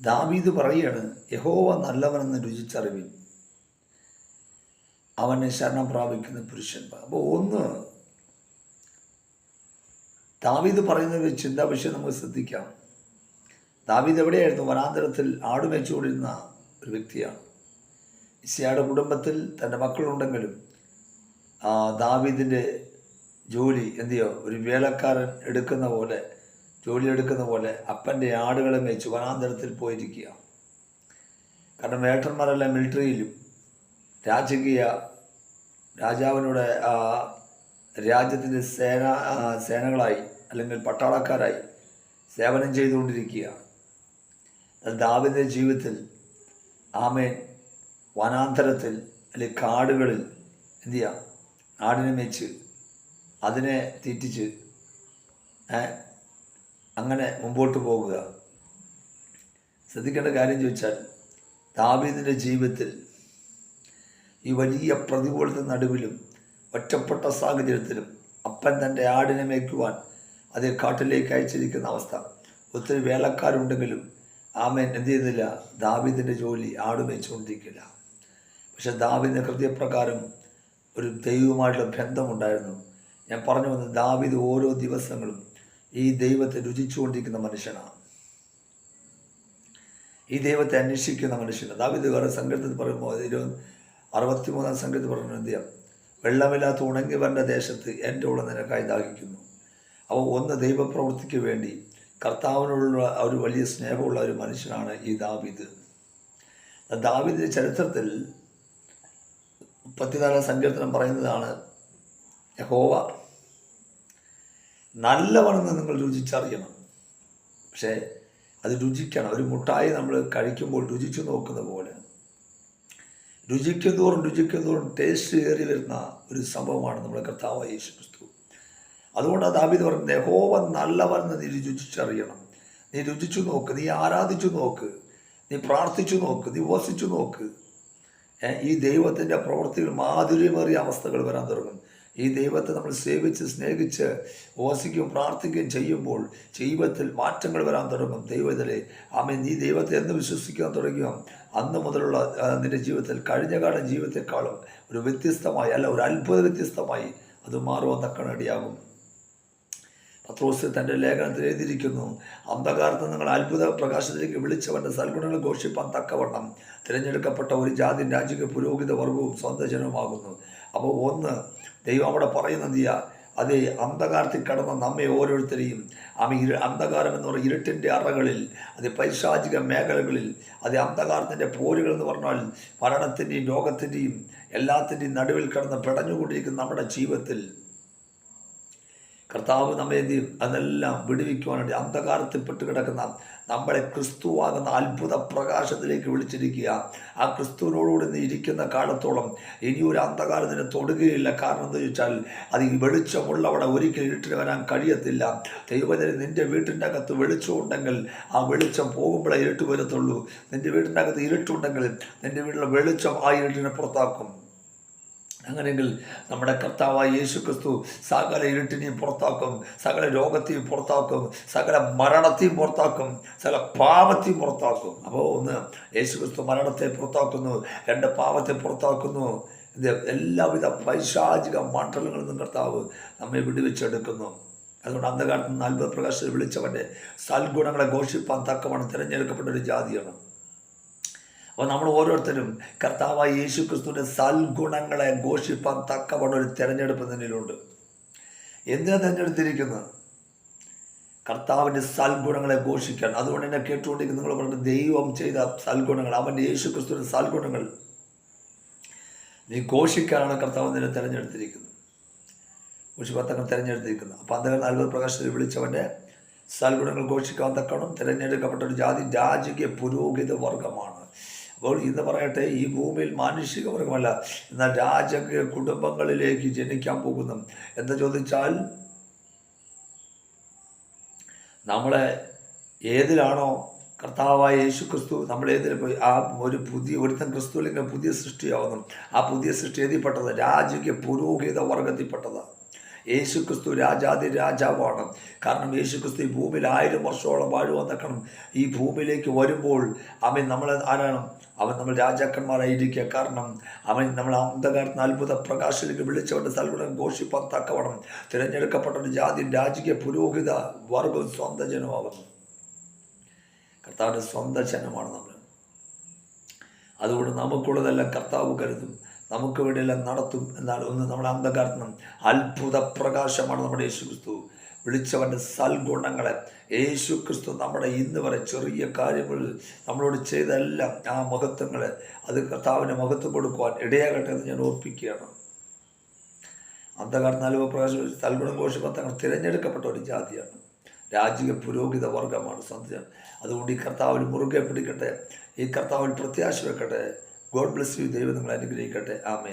ദാവീദ് പറയാണ് യഹോവ നല്ലവനെന്ന് രുചിച്ചറിവിൻ. അവനെ ശരണം പ്രാപിക്കുന്ന പുരുഷന്മാർ. അപ്പോൾ ഒന്ന് ദാവീദ് പറയുന്ന ഒരു ചിന്താ വിഷയം നമുക്ക് ശ്രദ്ധിക്കാം. ദാവീദ് എവിടെയായിരുന്നു? വനാന്തരത്തിൽ ആടുമേച്ചുകൊണ്ടിരുന്ന ഒരു വ്യക്തിയാണ്. ഇസിയാടെ കുടുംബത്തിൽ തന്റെ മക്കളുണ്ടെങ്കിലും ദാവീദിന്റെ ജോലി എന്തിയോ ഒരു വേലക്കാരൻ എടുക്കുന്ന പോലെ ജോലി എടുക്കുന്ന പോലെ അപ്പന്റെ ആടുകളെ മേച്ച് വനാന്തരത്തിൽ പോയിരിക്കുക. കാരണം വേട്ടന്മാരെല്ലാം മിലിറ്ററിയിലും രാജകീയ രാജാവിനോട് രാജ്യത്തിന്റെ സേന സേനകളായി അല്ലെങ്കിൽ പട്ടാളക്കാരായി സേവനം ചെയ്തുകൊണ്ടിരിക്കുക. ദാവിദിന്റെ ജീവിതത്തിൽ ആമേൻ വനാന്തരത്തിൽ അല്ലെങ്കിൽ കാടുകളിൽ എന്തു ചെയ്യുക ആടിനെ മേച്ച് അതിനെ തീറ്റിച്ച് അങ്ങനെ മുമ്പോട്ട് പോകുക. ശ്രദ്ധിക്കേണ്ട കാര്യം ചോദിച്ചാൽ ദാവീദിന്റെ ജീവിതത്തിൽ ഈ വലിയ പ്രതികൂലത്തിന് നടുവിലും ഒറ്റപ്പെട്ട സാഹചര്യത്തിലും അപ്പൻ തന്റെ ആടിനെ മേയ്ക്കുവാൻ അത് കാട്ടിലേക്ക് അയച്ചിരിക്കുന്ന അവസ്ഥ. ഒത്തിരി വേലക്കാരുണ്ടെങ്കിലും ആമൻ എന്ത് ചെയ്യുന്നില്ല ദാവീദിന്റെ ജോലി ആട് മേച്ചുകൊണ്ടിരിക്കില്ല പക്ഷെ ദാവീദിന് ഹൃദയപ്രകാരം ഒരു ദൈവവുമായിട്ടുള്ള ബന്ധമുണ്ടായിരുന്നു. ഞാൻ പറഞ്ഞു വന്നത് ദാവീദ് ഓരോ ദിവസങ്ങളും ഈ ദൈവത്തെ രുചിച്ചുകൊണ്ടിരിക്കുന്ന മനുഷ്യനാണ്. ഈ ദൈവത്തെ അന്വേഷിക്കുന്ന മനുഷ്യന് ദാവിദ് വേറെ സംഘത്തിൽ പറയുമ്പോൾ ഇരുപത് അറുപത്തിമൂന്നാം സംഘത്തിൽ പറഞ്ഞു എന്ത് ചെയ്യാം? വെള്ളമില്ലാത്ത വരേണ്ട ദേശത്ത് എന്റെ ഉള്ള നിനക്കായി ദാഹിക്കുന്നു. അപ്പോൾ ഒന്ന് ദൈവപ്രവൃത്തിക്ക് വേണ്ടി കർത്താവിനോടുള്ള ഒരു വലിയ സ്നേഹമുള്ള ഒരു മനുഷ്യനാണ് ഈ ദാവിദ്. ദാവിദിന്റെ ചരിത്രത്തിൽ മുപ്പത്തിനാലാം സങ്കീർത്തനം പറയുന്നതാണ് യഹോവ നല്ലവണെന്ന് നിങ്ങൾ രുചിച്ചറിയണം. പക്ഷേ അത് രുചിക്കണം. ഒരു മുട്ടായി നമ്മൾ കഴിക്കുമ്പോൾ രുചിച്ചു നോക്കുന്ന പോലെ. രുചിക്കും തോറും രുചിക്കും തോറും ടേസ്റ്റ് കയറി വരുന്ന ഒരു സംഭവമാണ് നമ്മുടെ കർത്താവ് യേശു ക്രിസ്തു അതുകൊണ്ട് ദാബിത് പറഞ്ഞു യഹോവ നല്ലവണ്ണം നീ രുചിച്ചറിയണം. നീ രുചിച്ചു നോക്ക് നീ ആരാധിച്ചു നോക്ക് നീ പ്രാർത്ഥിച്ചു നോക്ക് നീ വസിച്ചു നോക്ക് ഈ ദൈവത്തിന്റെ പ്രവൃത്തികൾ മാധുര്യമേറിയ അവസ്ഥകൾ വരാൻ തുടങ്ങും. ഈ ദൈവത്തെ നമ്മൾ സേവിച്ച് സ്നേഹിച്ച് വസിക്കുകയും പ്രാർത്ഥിക്കുകയും ചെയ്യുമ്പോൾ ജീവിതത്തിൽ മാറ്റങ്ങൾ വരാൻ തുടങ്ങും. ദൈവത്തിലെ ആമേ നീ ദൈവത്തെ എന്ന് വിശ്വസിക്കാൻ തുടങ്ങിയോ? അന്ന് മുതലുള്ള നിന്റെ ജീവിതത്തിൽ കഴിഞ്ഞ കാലം ജീവിതത്തെക്കാളും ഒരു വ്യത്യസ്തമായി അല്ല ഒരു അത്ഭുത വ്യത്യസ്തമായി അത് മാറുവാൻ തക്കണടിയാകും പത്രോസ് തന്റെ ലേഖനത്തിൽ എഴുതിയിരിക്കുന്നു അന്ധകാരത്ത് നിങ്ങൾ അത്ഭുത പ്രകാശത്തിലേക്ക് വിളിച്ചവന്റെ സൽഗുണങ്ങൾ ഘോഷിപ്പാൻ തക്കവണ്ണം തിരഞ്ഞെടുക്കപ്പെട്ട ഒരു ജാതി രാജ്യ പുരോഹിത വർഗവും സ്വന്തജനവുമാകുന്നു. അപ്പോൾ ഒന്ന് ദൈവം അവിടെ പറയുന്നത് ചെയ്യാ? അതേ അന്ധകാരത്തിൽ കടന്ന നമ്മെ ഓരോരുത്തരെയും ആമ ഇരു അന്ധകാരം എന്ന് പറയുന്ന ഇരുട്ടിന്റെ അറകളിൽ അത് പൈശാചിക മേഖലകളിൽ അത് അന്ധകാരത്തിന്റെ പോരുകൾ എന്ന് പറഞ്ഞാൽ മരണത്തിന്റെയും രോഗത്തിന്റെയും എല്ലാത്തിന്റെയും നടുവിൽ കിടന്ന് പിടഞ്ഞുകൊണ്ടിരിക്കുന്ന നമ്മുടെ ജീവിതത്തിൽ കർത്താവ് നമ്മെ എന്ത് ചെയ്യും? അതെല്ലാം വിടുവിക്കുവാനുണ്ട് അന്ധകാരത്തിൽ പെട്ട് കിടക്കുന്ന നമ്മളെ ക്രിസ്തുവാകുന്ന അത്ഭുത പ്രകാശത്തിലേക്ക് വിളിച്ചിരിക്കുക. ആ ക്രിസ്തുവിനോടുകൂടി നീ ഇരിക്കുന്ന കാലത്തോളം ഇനി ഒരു അന്ധകാരത്തിനെ തൊടുകയില്ല. കാരണം എന്താ ചോദിച്ചാൽ അത് ഈ വെളിച്ചമുള്ളവിടെ ഒരിക്കലും ഇരുട്ടിന് വരാൻ കഴിയത്തില്ല. ദൈവത്തിന് നിന്റെ വീട്ടിന്റെ അകത്ത് വെളിച്ചമുണ്ടെങ്കിൽ ആ വെളിച്ചം പോകുമ്പോഴേ ഇരുട്ട് വരത്തുള്ളൂ. നിന്റെ വീട്ടിന്റെ അകത്ത് ഇരുട്ടുണ്ടെങ്കിൽ നിന്റെ വീട്ടിലെ വെളിച്ചം ആ ഇരുട്ടിനെ പുറത്താക്കും. അങ്ങനെയെങ്കിൽ നമ്മുടെ കർത്താവായ യേശു ക്രിസ്തു സകല ഇരുട്ടിനെയും പുറത്താക്കും സകല രോഗത്തെയും പുറത്താക്കും സകല മരണത്തെയും പുറത്താക്കും സകല പാപത്തെയും പുറത്താക്കും. അപ്പോൾ ഒന്ന് യേശു ക്രിസ്തു മരണത്തെ പുറത്താക്കുന്നു രണ്ട് പാപത്തെ പുറത്താക്കുന്നു. എല്ലാവിധ പൈശാചിക മണ്ഡലങ്ങളിൽ നിന്നും കർത്താവ് നമ്മെ വിടുവിച്ചെടുക്കുന്നു. അതുകൊണ്ട് അന്ധകാലത്ത് നിന്ന് അത്ഭുത പ്രകാശത്തിൽ വിളിച്ചവന്റെ സൽഗുണങ്ങളെ ഘോഷിപ്പാൻ തക്കമാണ് തിരഞ്ഞെടുക്കപ്പെട്ട ഒരു ജാതിയാണ്. അപ്പോൾ നമ്മൾ ഓരോരുത്തരും കർത്താവായ യേശു ക്രിസ്തുവിന്റെ സൽഗുണങ്ങളെ ഘോഷിപ്പാൻ തക്കവണ്ണം ഒരു തിരഞ്ഞെടുപ്പ് നിന്നിലുണ്ട് എന്തിനാണ് തിരഞ്ഞെടുത്തിരിക്കുന്നത് കർത്താവിന്റെ സൽഗുണങ്ങളെ ഘോഷിക്കാൻ. അതുകൊണ്ട് എന്നെ കേട്ടുകൊണ്ടിരിക്കുന്ന നിങ്ങൾ പറഞ്ഞ ദൈവം ചെയ്ത സൽഗുണങ്ങൾ അവന്റെ യേശു ക്രിസ്തുവിന്റെ സൽഗുണങ്ങൾ നീ ഘോഷിക്കാനാണ് കർത്താവ് നിന്നെ തിരഞ്ഞെടുത്തിരിക്കുന്നത് ഘോഷിപ്പത്തങ്ങൾ തിരഞ്ഞെടുത്തിരിക്കുന്നത് അപ്പോൾ അദ്ദേഹം അത്ഭുത പ്രകാശത്തിൽ വിളിച്ചവന്റെ സൽഗുണങ്ങൾ ഘോഷിക്കാൻ തക്കണം തിരഞ്ഞെടുക്കപ്പെട്ട ഒരു ജാതി രാജകീയ പുരോഹിത വർഗമാണ്. അപ്പോൾ ഇന്ന് പറയട്ടെ ഈ ഭൂമിയിൽ മാനുഷിക വർഗമല്ല എന്നാൽ രാജകീയ കുടുംബങ്ങളിലേക്ക് ജനിക്കാൻ പോകുന്നു. എന്ന് ചോദിച്ചാൽ നമ്മളെ ഏതിലാണോ കർത്താവായ യേശു ക്രിസ്തു ഏതിൽ പോയി? ആ ഒരു പുതിയ ഒരുത്തൻ ക്രിസ്തു പുതിയ സൃഷ്ടിയാവുന്നു. ആ പുതിയ സൃഷ്ടി എഴുതിപ്പെട്ടത് രാജകീയ പുരോഹിത വർഗത്തിൽപ്പെട്ടതാണ് യേശു ക്രിസ്തു രാജാതി രാജാവാണ്. കാരണം യേശു ക്രിസ്തു ഈ ഭൂമിയിൽ ആയിരം വർഷമോളം വാഴുവാൻ നിൽക്കണം ഈ ഭൂമിയിലേക്ക് വരുമ്പോൾ അവൻ നമ്മൾ ആരാണ്? അവൻ നമ്മൾ രാജാക്കന്മാരായിരിക്കുക. കാരണം അവൻ നമ്മൾ അന്ധകാരത്തിന് അത്ഭുത പ്രകാശത്തിലേക്ക് വിളിച്ചവന്റെ സൽഗുണം ഘോഷിപ്പാൻ തക്കവണം തിരഞ്ഞെടുക്കപ്പെട്ട ഒരു ജാതി രാജകീയ പുരോഹിത വർഗവും സ്വന്തം ജനമാകുന്നു. കർത്താവിന്റെ സ്വന്തം ജനമാണ് നമ്മൾ. അതുകൊണ്ട് നമുക്കുള്ളതെല്ലാം കർത്താവ് കരുതും. നമുക്ക് വേണ്ടിയെല്ലാം നടത്തും എന്നാൽ ഒന്ന് നമ്മുടെ അന്ധകാരത്തിനും അത്ഭുത പ്രകാശമാണ് നമ്മുടെ യേശു ക്രിസ്തു. വിളിച്ചവന്റെ സൽഗുണങ്ങളെ യേശു ക്രിസ്തു നമ്മുടെ ഇന്ന് വരെ ചെറിയ കാര്യങ്ങളിൽ നമ്മളോട് ചെയ്തെല്ലാം ആ മഹത്വങ്ങളെ അത് കർത്താവിന് മഹത്വം കൊടുക്കുവാൻ ഇടയാകട്ടെ എന്ന് ഞാൻ ഓർപ്പിക്കുകയാണ്. അന്ധകാരത്തിന് അലുവ പ്രകാശം സൽഗുണം ഘോഷിപ്പാൻ തിരഞ്ഞെടുക്കപ്പെട്ട ഒരു ജാതിയാണ്. രാജ്യ പുരോഹിത വർഗമാണ് സന്ധ്യ അതുകൊണ്ട് ഈ കർത്താവിൽ മുറുകെ പിടിക്കട്ടെ ഈ കർത്താവിൽ പ്രത്യാശ വെക്കട്ടെ ഗോഡ് ബ്ലെസ് യു ദൈവം നിങ്ങളെ അനുഗ്രഹിക്കട്ടെ. ആമേ